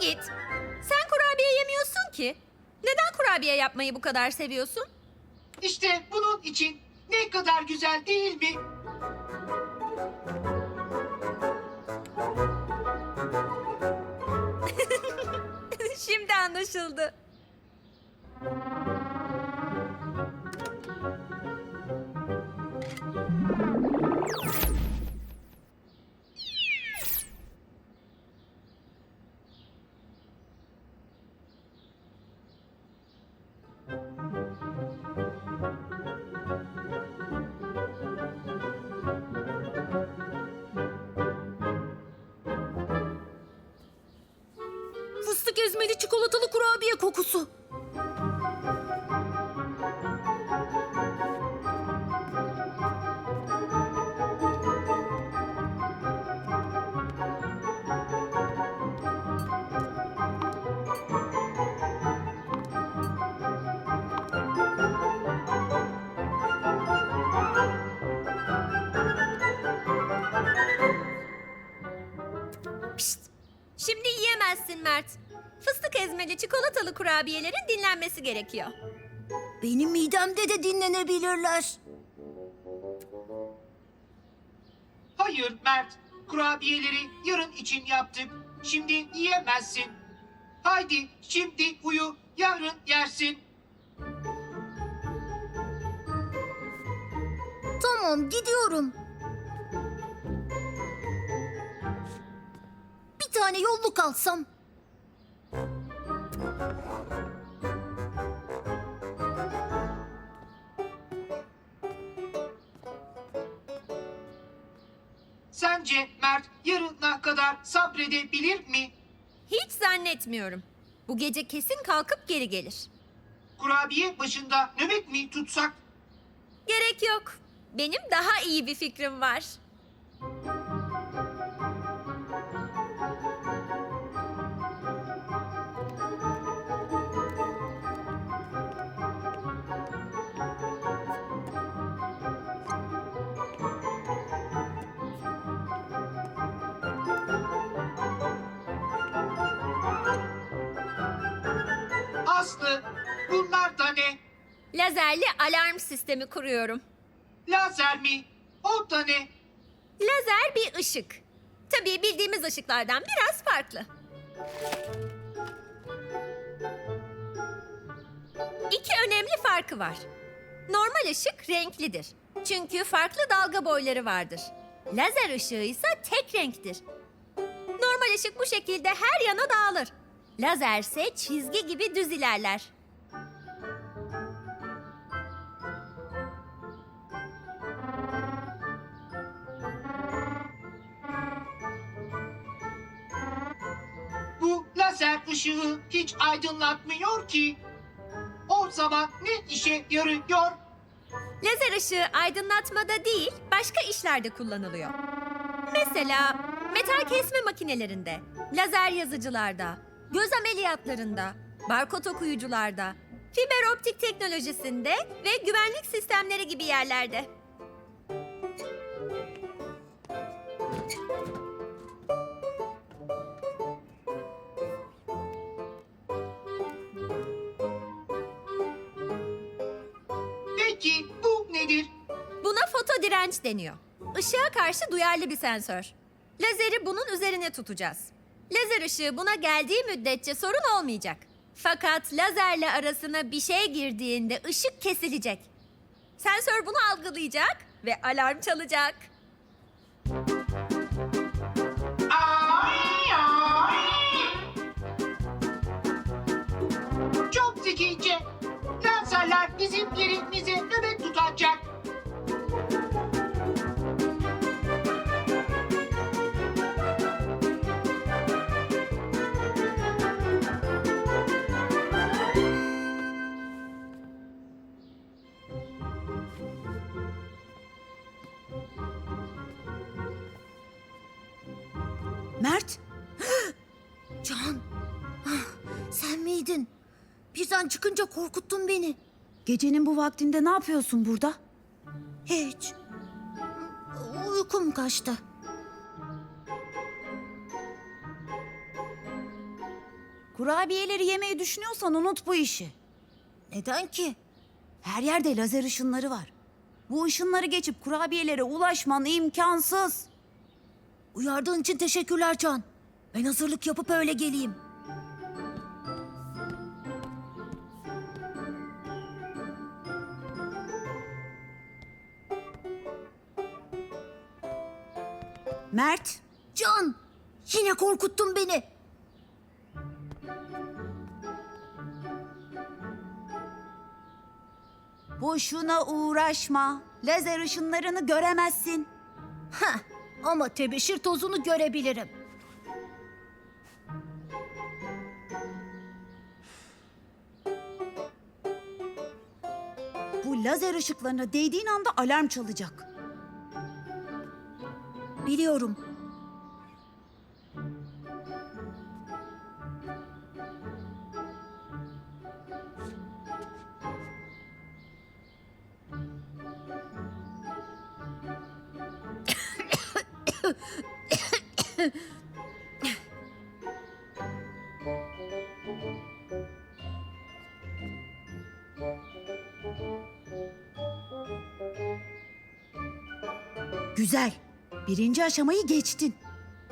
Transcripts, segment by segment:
git. Sen kurabiye yemiyorsun ki. Neden kurabiye yapmayı bu kadar seviyorsun? İşte bunun için ne kadar güzel değil mi? Şimdi anlaşıldı. Fıstık ezmeli çikolatalı kurabiye kokusu. Ezmeli çikolatalı kurabiyelerin dinlenmesi gerekiyor. Benim midemde de dinlenebilirler. Hayır Mert. Kurabiyeleri yarın için yaptık. Şimdi yiyemezsin. Haydi şimdi uyu. Yarın yersin. Tamam gidiyorum. Bir tane yolluk alsam. Mert yarına kadar sabredebilir mi? Hiç zannetmiyorum. Bu gece kesin kalkıp geri gelir. Kurabiye başında nöbet mi tutsak? Gerek yok. Benim daha iyi bir fikrim var. Aslı bunlar da ne? Lazerli alarm sistemi kuruyorum. Lazer mi? O da ne? Lazer bir ışık. Tabii bildiğimiz ışıklardan biraz farklı. İki önemli farkı var. Normal ışık renklidir. Çünkü farklı dalga boyları vardır. Lazer ışığı ise tek renktir. Normal ışık bu şekilde her yana dağılır. Lazer ise çizgi gibi düz ilerler. Bu lazer ışığı hiç aydınlatmıyor ki. O zaman ne işe yarıyor? Lazer ışığı aydınlatmada değil, başka işlerde kullanılıyor. Mesela metal kesme makinelerinde, lazer yazıcılarda, göz ameliyatlarında, barkod okuyucularda, fiber optik teknolojisinde ve güvenlik sistemleri gibi yerlerde. Peki bu nedir? Buna foto direnç deniyor. Işığa karşı duyarlı bir sensör. Lazeri bunun üzerine tutacağız. Lazer ışığı buna geldiği müddetçe sorun olmayacak. Fakat lazerle arasına bir şey girdiğinde ışık kesilecek. Sensör bunu algılayacak ve alarm çalacak. Miydin? Birden çıkınca korkuttun beni. Gecenin bu vaktinde ne yapıyorsun burada? Hiç. Uykum kaçtı. Kurabiyeleri yemeyi düşünüyorsan unut bu işi. Neden ki? Her yerde lazer ışınları var. Bu ışınları geçip kurabiyelere ulaşman imkansız. Uyardığın için teşekkürler Can. Ben hazırlık yapıp öyle geleyim. Mert, Can! Yine korkuttun beni. boşuna uğraşma. Lazer ışınlarını göremezsin. Heh, ama tebeşir tozunu görebilirim. Bu lazer ışıklarına değdiğin anda alarm çalacak. Biliyorum. Güzel. Birinci aşamayı geçtin.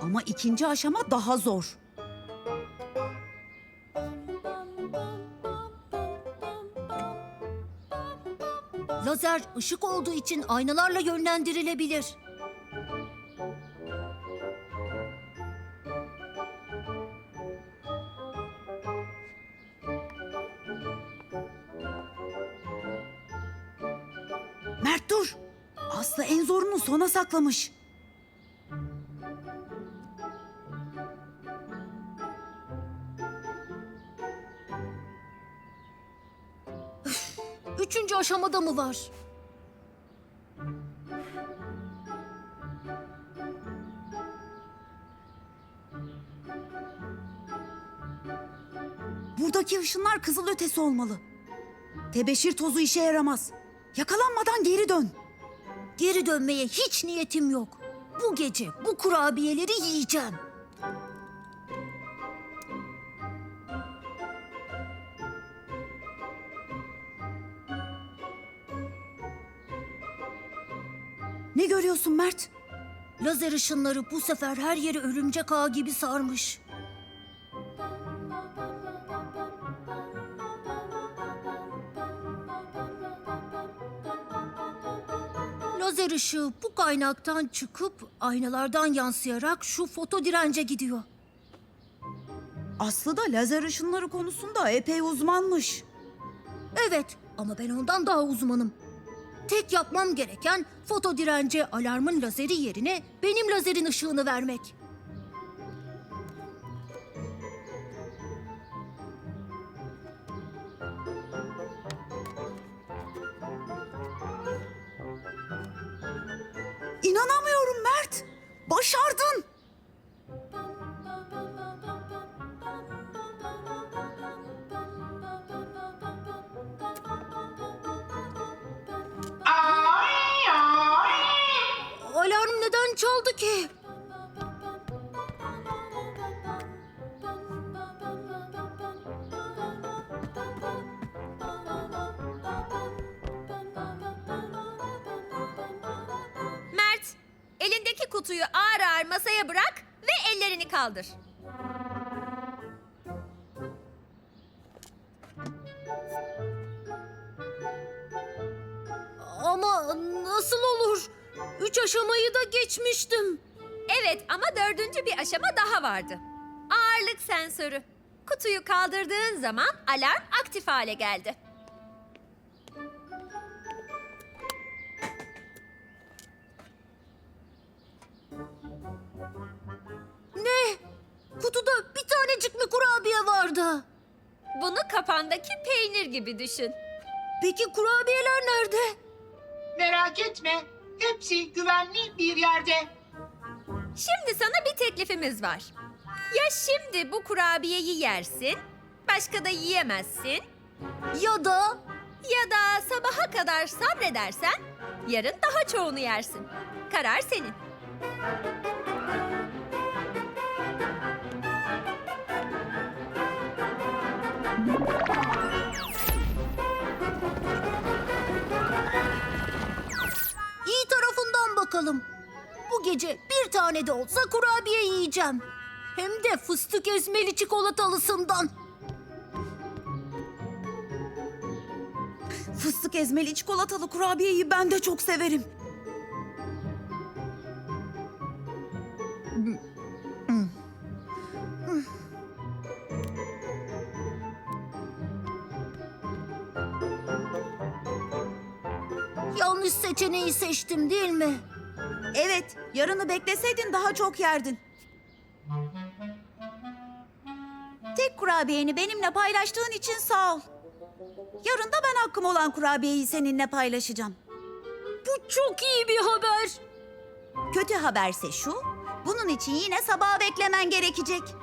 Ama ikinci aşama daha zor. Lazer ışık olduğu için aynalarla yönlendirilebilir. Mert dur. Aslı en zorunu sona saklamış. Üçüncü aşamada mı var? Buradaki ışınlar kızılötesi olmalı. Tebeşir tozu işe yaramaz. Yakalanmadan geri dön. Geri dönmeye hiç niyetim yok. Bu gece bu kurabiyeleri yiyeceğim. Ne görüyorsun Mert? Lazer ışınları bu sefer her yeri örümcek ağı gibi sarmış. Lazer ışığı bu kaynaktan çıkıp aynalardan yansıyarak şu foto dirence gidiyor. Aslı da lazer ışınları konusunda epey uzmanmış. Evet ama ben ondan daha uzmanım. Tek yapmam gereken foto dirence alarmın lazeri yerine benim lazerin ışığını vermek. İnanamıyorum Mert. Başardın. Ki? Mert, elindeki kutuyu ağır ağır masaya bırak ve ellerini kaldır. Ama nasıl olur? Üç aşamayı da geçmiştim. Evet ama dördüncü bir aşama daha vardı. Ağırlık sensörü. Kutuyu kaldırdığın zaman alarm aktif hale geldi. Ne? Kutuda bir tanecik mi kurabiye vardı? Bunu kafandaki peynir gibi düşün. Peki kurabiyeler nerede? Merak etme. Hepsi güvenli bir yerde. Şimdi sana bir teklifimiz var. Ya şimdi bu kurabiyeyi yersin, başka da yiyemezsin. Ya da Ya da sabaha kadar sabredersen yarın daha çoğunu yersin. Karar senin. Gece bir tane de olsa kurabiye yiyeceğim. Hem de fıstık ezmeli çikolatalısından. Fıstık ezmeli çikolatalı kurabiyeyi ben de çok severim. Yanlış seçeneği seçtim değil mi? Evet, yarını bekleseydin daha çok yerdin. Tek kurabiyeni benimle paylaştığın için sağ ol. Yarın da ben hakkım olan kurabiyeyi seninle paylaşacağım. Bu çok iyi bir haber. Kötü haberse şu, bunun için yine sabaha beklemen gerekecek.